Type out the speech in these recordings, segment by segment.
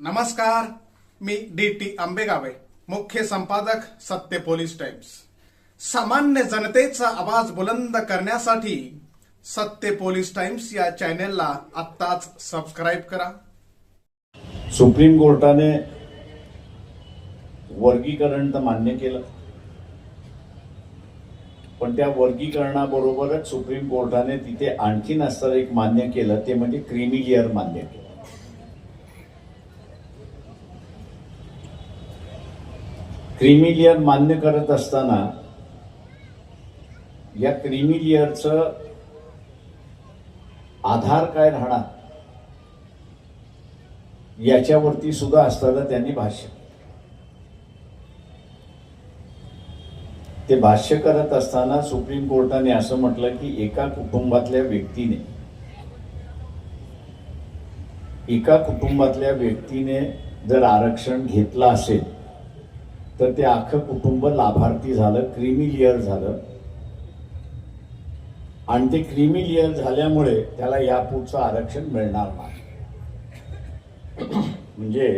नमस्कार मी D T आंबेगावे मुख्य संपादक सत्य पोलीस टाइम्स. सामान्य जनतेचा आवाज बुलंद करण्यासाठी सत्य पोलीस टाइम्स या चॅनेलला आत्ताच सबस्क्राईब करा. सुप्रीम कोर्टाने वर्गीकरण तर मान्य केलं. पण त्या वर्गीकरणाबरोबरच सुप्रीम कोर्टाने तिथे आणखीन असतं एक मान्य केलं ते म्हणजे क्रिमी मान्य केलं. क्रिमिलियर मान्य करत असताना या क्रिमिलियरचं आधार काय राहणार? याच्यावरती सुद्धा असताना त्यांनी भाष्य ते भाष्य करत असताना सुप्रीम कोर्टाने असं म्हटलं की एका कुटुंबातल्या व्यक्तीने एका कुटुंबातल्या व्यक्तीने जर आरक्षण घेतलं असेल तर ते अख्खं कुटुंब लाभार्थी झालं क्रीमी लेअर झालं. आणि ते क्रिमी लेअर झाल्यामुळे त्याला यापुढचं आरक्षण मिळणार नाही. म्हणजे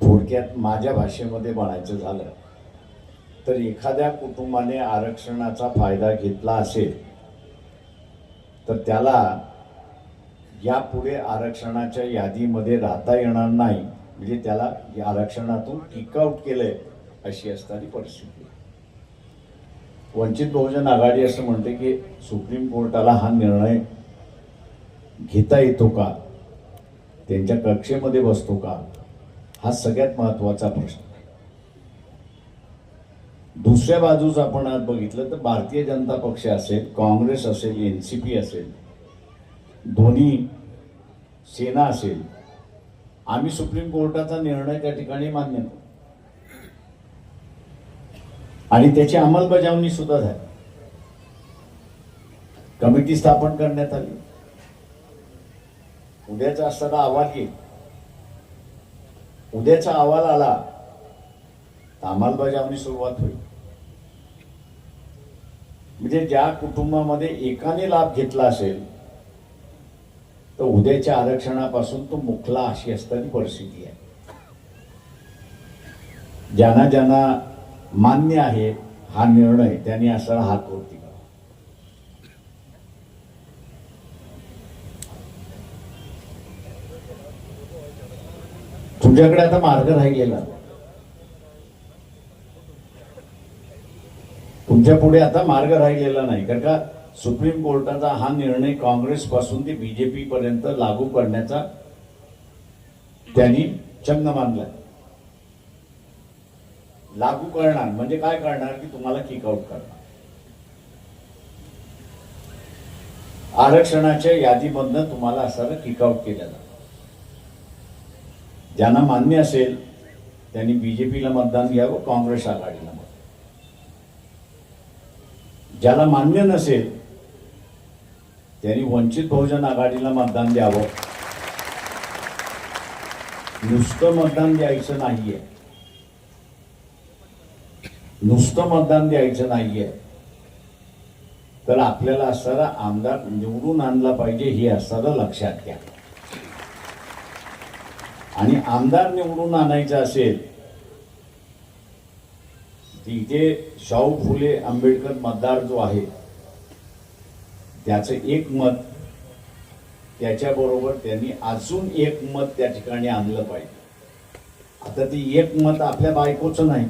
थोडक्यात माझ्या भाषेमध्ये म्हणायचं झालं तर एखाद्या कुटुंबाने आरक्षणाचा फायदा घेतला असेल तर त्याला यापुढे आरक्षणाच्या यादीमध्ये राहता येणार नाही. म्हणजे त्याला या आरक्षणातून किकआउट केलंय अशी असणारी परिस्थिती. वंचित बहुजन आघाडी असं म्हणते की सुप्रीम कोर्टाला हा निर्णय घेता येतो का? त्यांच्या कक्षेमध्ये बसतो का? हा सगळ्यात महत्त्वाचा प्रश्न. दुसऱ्या बाजूस आपण आज बघितलं तर भारतीय जनता पक्ष असेल काँग्रेस असेल एन सी पी असेल दोन्ही सेना असेल आम्ही सुप्रीम कोर्टाचा निर्णय त्या ठिकाणी मान्य करू आणि त्याची अंमलबजावणी सुद्धा झाली. कमिटी स्थापन करण्यात आली. उद्याचा असताना अहवाल येईल. उद्याचा अहवाल आला तर अंमलबजावणी सुरुवात होईल. म्हणजे ज्या कुटुंबामध्ये एकाने लाभ घेतला असेल तर उद्याच्या आरक्षणापासून तो मुकला अशी असताना परिस्थिती आहे. ज्यांना ज्यांना मान्य आहे हा निर्णय त्यांनी असा हात वरती करा. तुमच्याकडे आता मार्ग राहिलेला. तुमच्यापुढे आता मार्ग राहिलेला नाही कारण का सुप्रीम कोर्टाचा हा निर्णय काँग्रेस पासून ते बीजेपी पर्यंत लागू करण्याचा त्यांनी छंद मानला लागू करणार म्हणजे काय करणार की तुम्हाला किकआउट करणार. आरक्षणाच्या यादीमधनं तुम्हाला असताना किकआउट केलं जातं. ज्यांना मान्य असेल त्यांनी बीजेपीला मतदान घ्यावं काँग्रेस आघाडीला मतदान. ज्याला मान्य नसेल त्यांनी वंचित बहुजन आघाडीला मतदान द्यावं. नुसतं मतदान द्यायचं नाहीये. नुसतं मतदान द्यायचं नाहीये. तर आपल्याला असणारा आमदार निवडून आणला पाहिजे हे असणारं लक्षात घ्या. आणि आमदार निवडून आणायचं असेल तिथे शाहू फुले आंबेडकर मतदार जो आहे त्याचं एक मत त्याच्याबरोबर त्यांनी अजून एक मत त्या ठिकाणी आणलं पाहिजे. आता ती एक मत आपल्या बायकोचं नाही.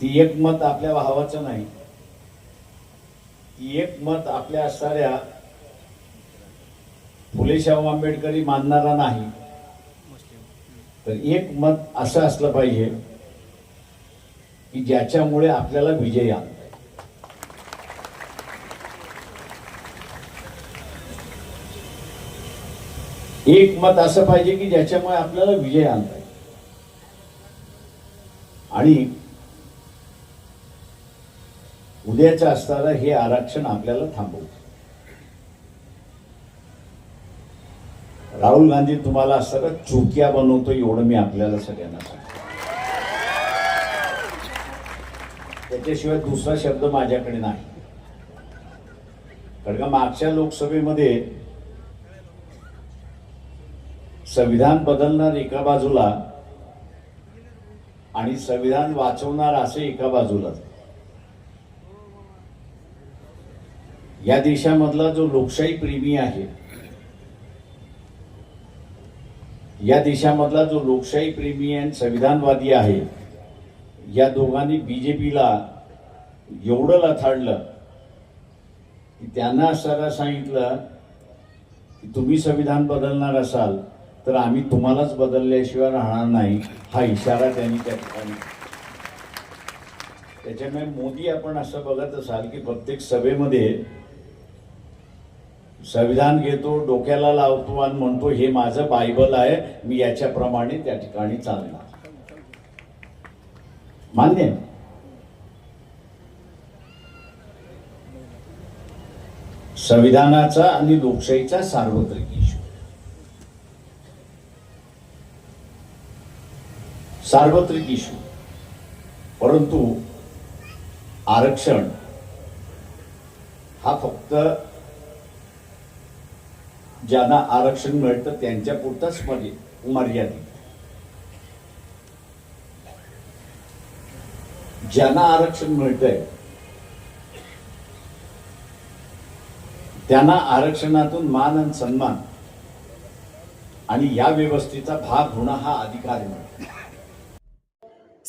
ती एक मत आपल्या भावाचं नाही. ती एक मत आपल्या असणाऱ्या फुले शाहू आंबेडकरी मानणारा नाही. तर एक मत असं असलं पाहिजे की ज्याच्यामुळे आपल्याला विजय आणता एक मत असं पाहिजे की ज्याच्यामुळे आपल्याला विजय आणता येईल. आणि उद्याचं असताना हे आरक्षण आपल्याला थांबवतं. राहुल गांधी तुम्हाला असताना चुक्या बनवतो एवढं मी आपल्याला सगळ्यांना सांगतो. त्याच्याशिवाय दुसरा शब्द माझ्याकडे नाही. कारण का मागच्या लोकसभेमध्ये संविधान बदलणार एका बाजूला आणि संविधान वाचवणार असे एका बाजूला. या देशामधला जो लोकशाही प्रेमी आहे या देशामधला जो लोकशाही प्रेमी आणि संविधानवादी आहे या दोघांनी बीजेपीला एवढं लथाडलं की त्यांना सगळं सांगितलं की तुम्ही संविधान बदलणार असाल तर आम्ही तुम्हालाच बदलल्याशिवाय राहणार नाही हा इशारा त्यांनी त्या ठिकाणी त्याच्यामुळे मोदी आपण असं बघत असाल की प्रत्येक सभेमध्ये संविधान घेतो डोक्याला लावतो आणि म्हणतो हे माझं बायबल आहे मी याच्याप्रमाणे त्या ठिकाणी चालणार. मान्य संविधानाचा आणि लोकशाहीचा सार्वत्रिक सार्वत्रिक इशू परंतु आरक्षण हा फक्त ज्यांना आरक्षण मिळतं त्यांच्या पुरताच मर्यादित. ज्यांना आरक्षण मिळतंय त्यांना आरक्षणातून मान आणि सन्मान आणि या व्यवस्थेचा भाग होणं हा अधिकार मिळतो